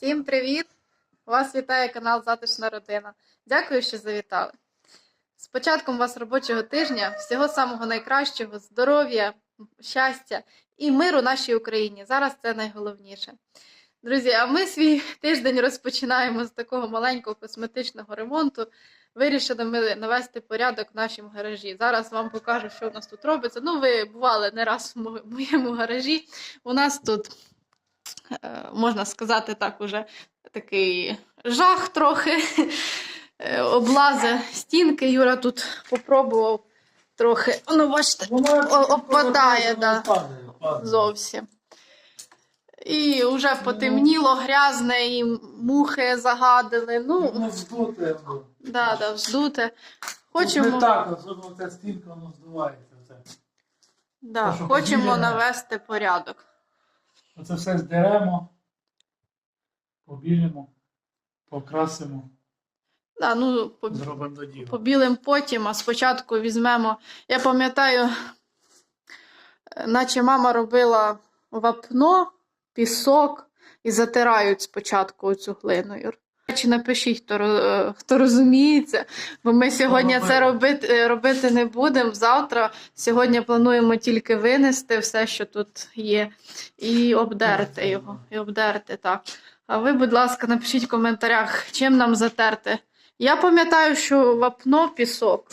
Всім привіт! Вас вітає канал Затишна родина. Дякую, що завітали. З початком вас робочого тижня, всього самого найкращого, здоров'я, щастя і миру нашій Україні. Зараз це найголовніше. Друзі, а ми свій тиждень розпочинаємо з такого маленького косметичного ремонту. Вирішили ми навести порядок в нашому гаражі. Зараз вам покажу, що в нас тут робиться. Ну, ви бували не раз в моєму гаражі. У нас тут, можна сказати так, уже такий жах трохи. Е, Облази стінки. Юра тут попробував трохи. Ну, бачите, О- опадає, да. зовсім. І вже потемніло, грязне, і мухи загадили. Ну, Ну, вздуте, ну. да, да, вздуте. Не Хочемо, так, особливо ця стінка, воно здувається. Да, хочемо навести порядок. Оце все здеремо, побілимо, покрасимо, Да, ну, по, зробимо до діла. побілим потім, а спочатку візьмемо. Я пам'ятаю, наче мама робила вапно, пісок і затирають спочатку цю глину. Юр. Чи напишіть, хто, хто розуміється, бо ми сьогодні це робити, е, робити не будемо. Завтра сьогодні плануємо тільки винести все, що тут є, і обдерти його. І обдерти, так. А ви, будь ласка, напишіть в коментарях, чим нам затерти. Я пам'ятаю, що вапно пісок.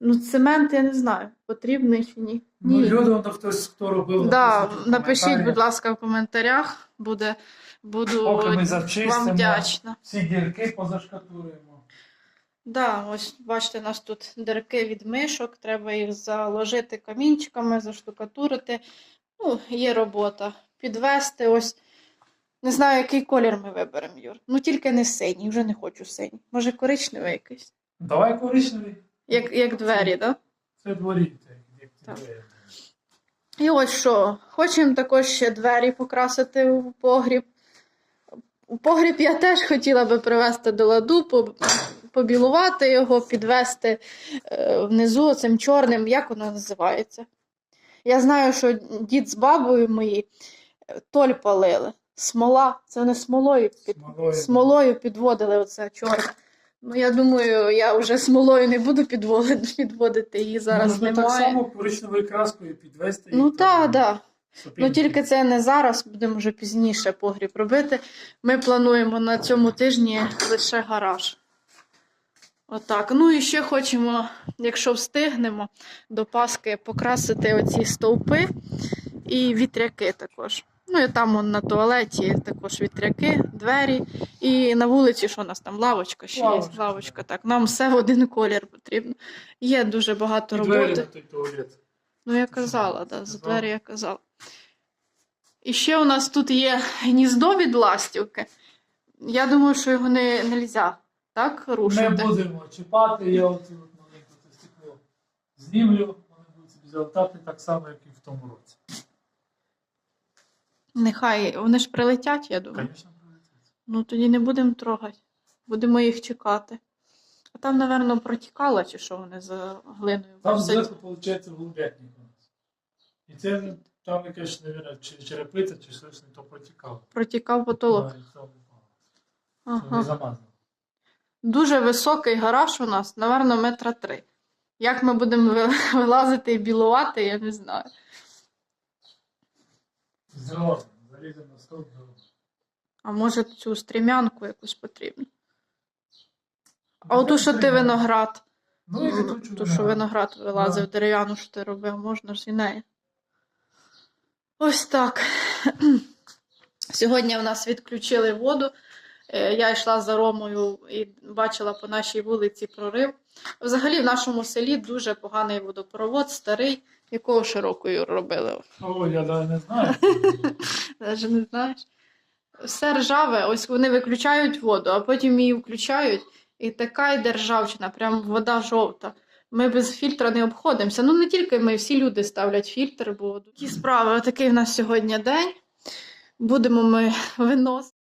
Ну, цемент я не знаю, потрібний чи ні. Ну, Ні. люди, то хтось, хто робив, Да, напишіть будь ласка, в коментарях. Буде, буду Поки ми вам вдячна. всі дірки позашкатуємо. Да, ось бачите, у нас тут дирки від мишок, треба їх заложити камінчиками, заштукатурити. Ну, є робота. Підвести ось. Не знаю, який колір ми виберемо, Юр. Ну тільки не синій, вже не хочу синій. Може, коричневий якийсь. Давай коричневий. Як, як двері, так? Да? Це дворі. як ті двері. І ось що. Хочемо також ще двері покрасити у погріб. У погріб я теж хотіла би привести до ладу, побілувати його, підвести е, внизу цим чорним, як воно називається. Я знаю, що дід з бабою мої е, толь палили. Смола, це вони смолою, під, Смолою. смолою підводили оце чорне. Ну, я думаю, я вже смолою не буду підводити, підводити її зараз Можна немає. так само коричневою краскою підвести. Ну так, так. Ну тільки це не зараз, будемо вже пізніше погріб робити. Ми плануємо на цьому тижні лише гараж. Отак. Ну і ще хочемо, якщо встигнемо, до Паски покрасити оці стовпи і вітряки також. Ну і там он, на туалеті також вітряки, двері. І на вулиці, що у нас там, лавочка ще Лавочка, є. Лавочка, так. Нам все в один колір потрібно. Є дуже багато І двері роботи. на той туалет. Ну, я казала, да, за двері я казала. І ще у нас тут є гніздо від ластівки. Я думаю, що його не можна так рушити. Не будемо чіпати, я оцю маленьку це стекло знімлю, вони будуть собі залетати так само, як і в тому році. Нехай вони ж прилетять, я думаю. Звісно. Ну тоді не будемо трогати. Будемо їх чекати. А там, напевно, протікало, чи що вони за глиною. Там зверху, виходить, голубятник у нас. І це там якась, мабуть, чи черепиця, чи щось не то протікало. Протікав потолок. Да, і це упало. Ага. Не замазано. Дуже високий гараж у нас, напевно, метра три. Як ми будемо ви- вилазити і білувати, я не знаю. Зробимо, заліземо на стовп. А може цю стрімянку якусь потрібно. А оту, що ти виноград, Ну і закручу ту, що виноград вилазив Да. дерев'яну, що ти робив, можна ж і неї. Ось так. Сьогодні в нас відключили воду. Е, Я йшла за Ромою і бачила по нашій вулиці прорив. Взагалі в нашому селі дуже поганий водопровод, старий, якого широкою робили. О, я навіть не знаю. Навіть не знаєш. Все ржаве, ось вони виключають воду, а потім її включають, і така йде ржавчина, прям вода жовта. Ми без фільтра не обходимося. Ну, не тільки ми, всі люди ставлять фільтр, бо такі справи. Отакий в нас сьогодні день. Будемо ми виносити.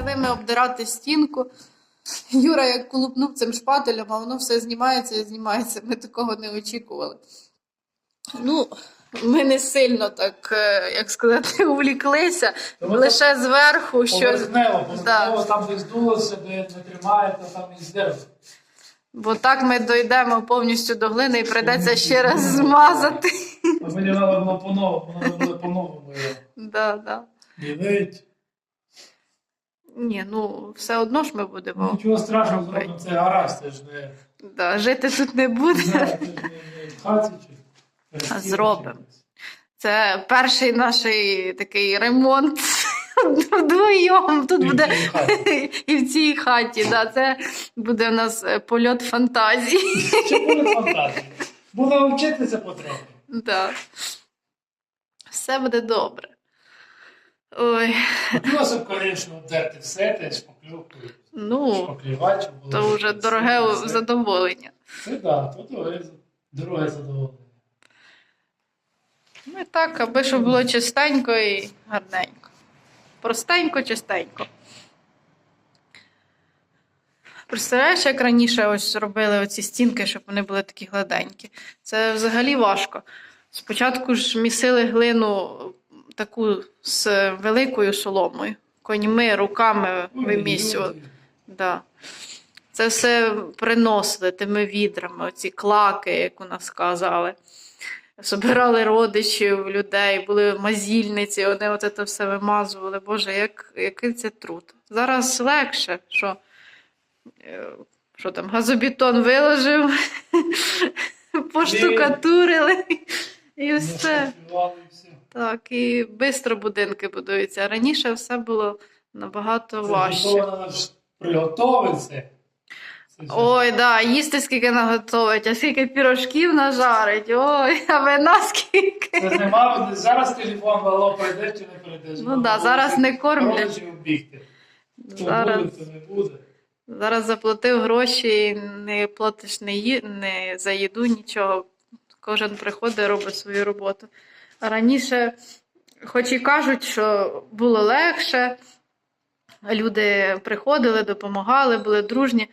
Почали обдирати стінку. Юра як колупнув цим шпателем, а воно все знімається і знімається. Ми такого не очікували. Ну, ми не сильно так, е, як сказати, увліклися. Тому Лише зверху щось. Да. там де здулося, де не тримає, то там і здержить. Бо так ми дійдемо повністю до глини і прийдеться ще раз змазати. Мені треба було по-новому, воно по-новому. Да, да. Ділить. Ні, ну все одно ж ми будемо. Нічого страшного зробимо, це гаразд, це ж не, Да, жити тут не буде. не, це ж не, не в хаті чи перед А стіною зробимо. Це перший наш такий ремонт вдвоєм. Тут І буде і в цій хаті. Да, це буде у нас е, польот фантазії. Чи буде фантазія? Будемо вчитися потроху. Да. Все буде добре. Ой, Хотілося б, звісно, все, те шпакльовкою, ну, шпаклювач. то вже дороге все. задоволення. Це так, то дороге, дороге задоволення. Ну і так, аби щоб було чистенько і гарненько. Простенько, чистенько. Представляєш, як раніше ось робили оці стінки, щоб вони були такі гладенькі. Це взагалі важко. Спочатку ж місили глину таку з великою соломою, коньми, руками вимісювали. Да. Це все приносили тими відрами, оці клаки, як у нас казали. Собирали родичів, людей, були мазільниці, вони от це все вимазували. Боже, як, який це труд. Зараз легше, що, е, що там, газобетон виложив, поштукатурили і все. Так, і швидко будинки будуються. Раніше все було набагато Це важче. приготовиться. Ой, да, їсти скільки наготовить, а скільки пірожків нажарить. Ой, а вина скільки. Це нема, зараз телефон вало прийде чи не прийде. Ну да, зараз не кормлять. Зараз, буде, то не буде. зараз заплатив гроші, і не платиш не, ї, не за їду, нічого. Кожен приходить, робить свою роботу. Раніше, хоч і кажуть, що було легше, люди приходили, допомагали, були дружні.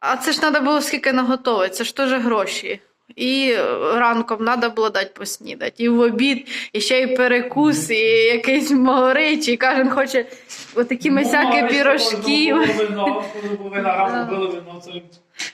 А це ж треба було скільки наготовити, це ж теж гроші. І ранком треба було дати поснідати, і в обід, і ще й перекус, і якийсь могорич, і кожен хоче отакі месяки Ну, пірожків.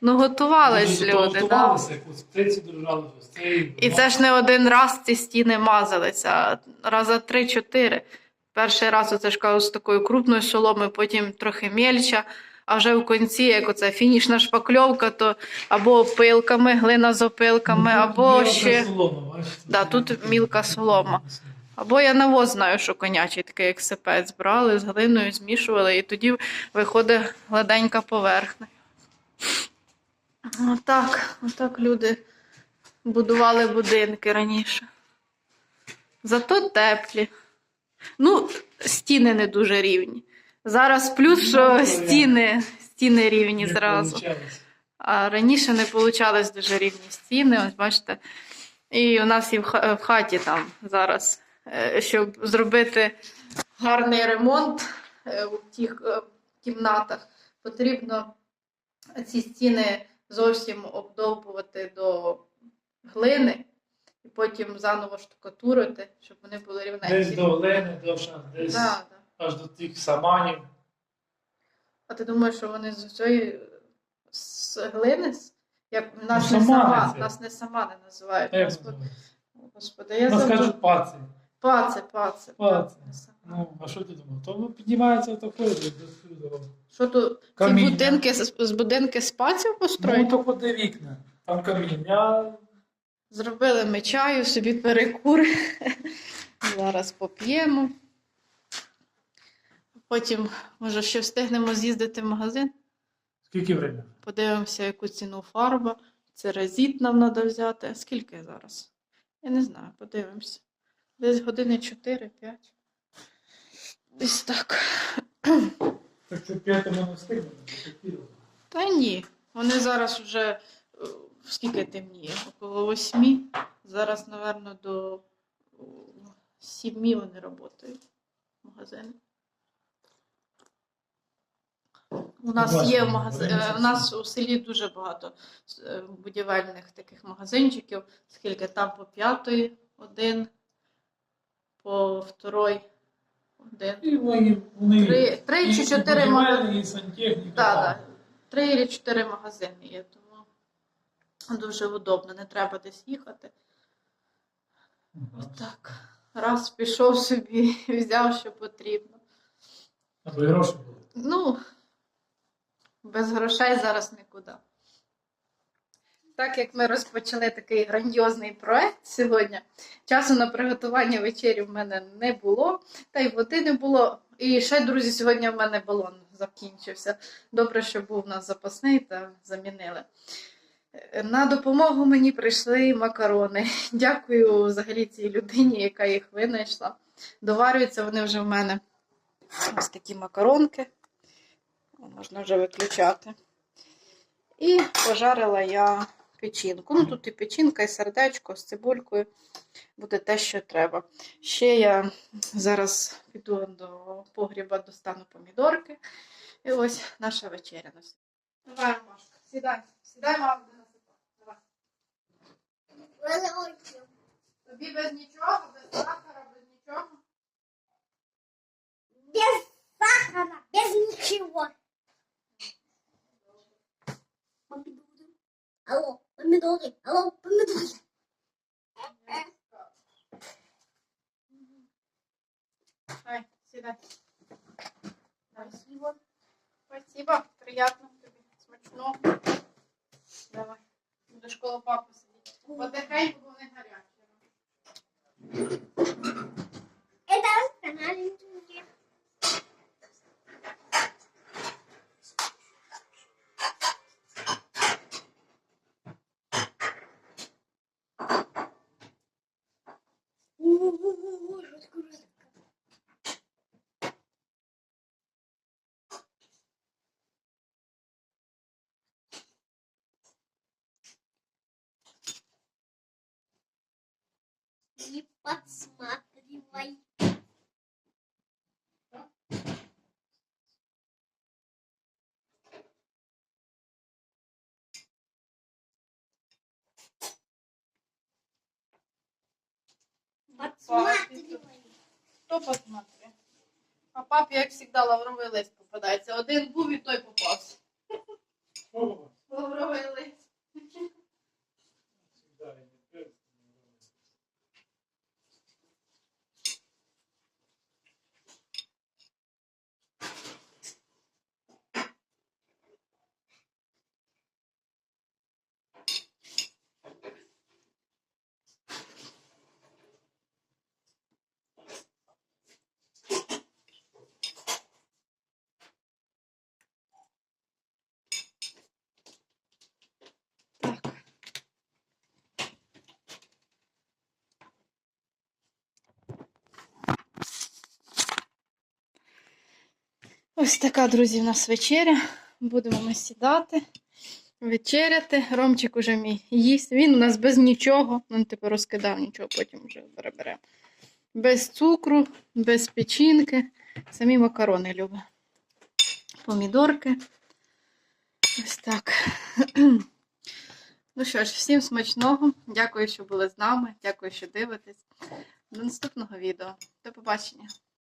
Ну, готувались люди. Да. І це ж не один раз ці стіни мазалися, раза три-чотири. Перший раз оце ж кажу, з такою крупною соломою, потім трохи мельча, а вже в кінці, як оце фінішна шпакльовка, то або опилками, глина з опилками, Ну, або мілка ще. солома, бачите? Да, тут мілка солома. Або я навоз знаю, що конячий такий як сипець брали з глиною, змішували, і тоді виходить гладенька поверхня. Отак, отак люди будували будинки раніше. Зато теплі. Ну, стіни не дуже рівні. Зараз плюс, Ну, що стіни, стіни рівні зразу. А раніше не получались дуже рівні стіни, ось бачите. І у нас і в хаті там зараз, е, щоб зробити гарний ремонт е, у тих е, кімнатах, потрібно ці стіни зовсім обдовбувати до глини і потім заново штукатурити, щоб вони були Десь до Олени, до Ша- десь Да, да. Аж до тих саманів. А ти думаєш, що вони з цієї з глини? Як нас Ну, не сама, це. нас не сама не називають. Як Господи. Господи, я Ну, забула. скажуть паці. Паце, паце. Паце. Ну, а що ти думав? То піднімається ходить до. Що тут ці будинки з будинки з паців Ну, то ходи вікна. Там каміння. Зробили ми чаю, собі перекур. Зараз поп'ємо. Потім, може, ще встигнемо з'їздити в магазин. Скільки времени? Подивимося, яку ціну фарба. Церазіт нам треба взяти. Скільки зараз? Я не знаю, подивимося. Десь години 4-5. Десь так. Так що п'ятому не встигнемо. Та ні. Вони зараз вже е, скільки темніє? Около восьмі. Зараз, напевно, до о, сімі вони працюють. Магазини. У нас Бачимо, є магазин. Маринці У нас у селі дуже багато е, будівельних таких магазинчиків, скільки там по п'ятої один, по второй один. І вони, вони Три, три і- чи чотири магазини. будівельні. Да, да. Три чи чотири магазини є, тому дуже удобно, не треба десь їхати. Отак. Раз пішов собі, взяв, що потрібно. Аби гроші були. Ну, без грошей зараз нікуди. Так як ми розпочали такий грандіозний проект сьогодні, часу на приготування вечері в мене не було, та й води не було. І ще, друзі, сьогодні в мене балон закінчився. Добре, що був у нас запасний та замінили. На допомогу мені прийшли макарони. Дякую взагалі цій людині, яка їх винайшла. Доварюються вони вже в мене ось такі макаронки. Можна вже виключати. І пожарила я печінку. Ну, тут і печінка, і сердечко з цибулькою. Буде те, що треба. Ще я зараз піду до погріба, достану помідорки. І ось наша вечеря. Давай, Машка, сідай. Сідай, мама, буде насипати. Тобі без нічого, без сахара, без нічого. Без сахара, без ничего. 분노 도하기. 어, 분노 도하기. Хто посмотри? А папі, як завжди, лавровий лист попадається. Один був і той попався. Лавровий лист. Ось така, друзі, в нас вечеря. Будемо ми сідати, вечеряти. Ромчик уже мій їсть. Він у нас без нічого. Він тепер розкидав нічого, потім вже переберемо. Без цукру, без печінки. Самі макарони любить. Помідорки. Ось так. Ну що ж, всім смачного. Дякую, що були з нами. Дякую, що дивитесь. До наступного відео. До побачення.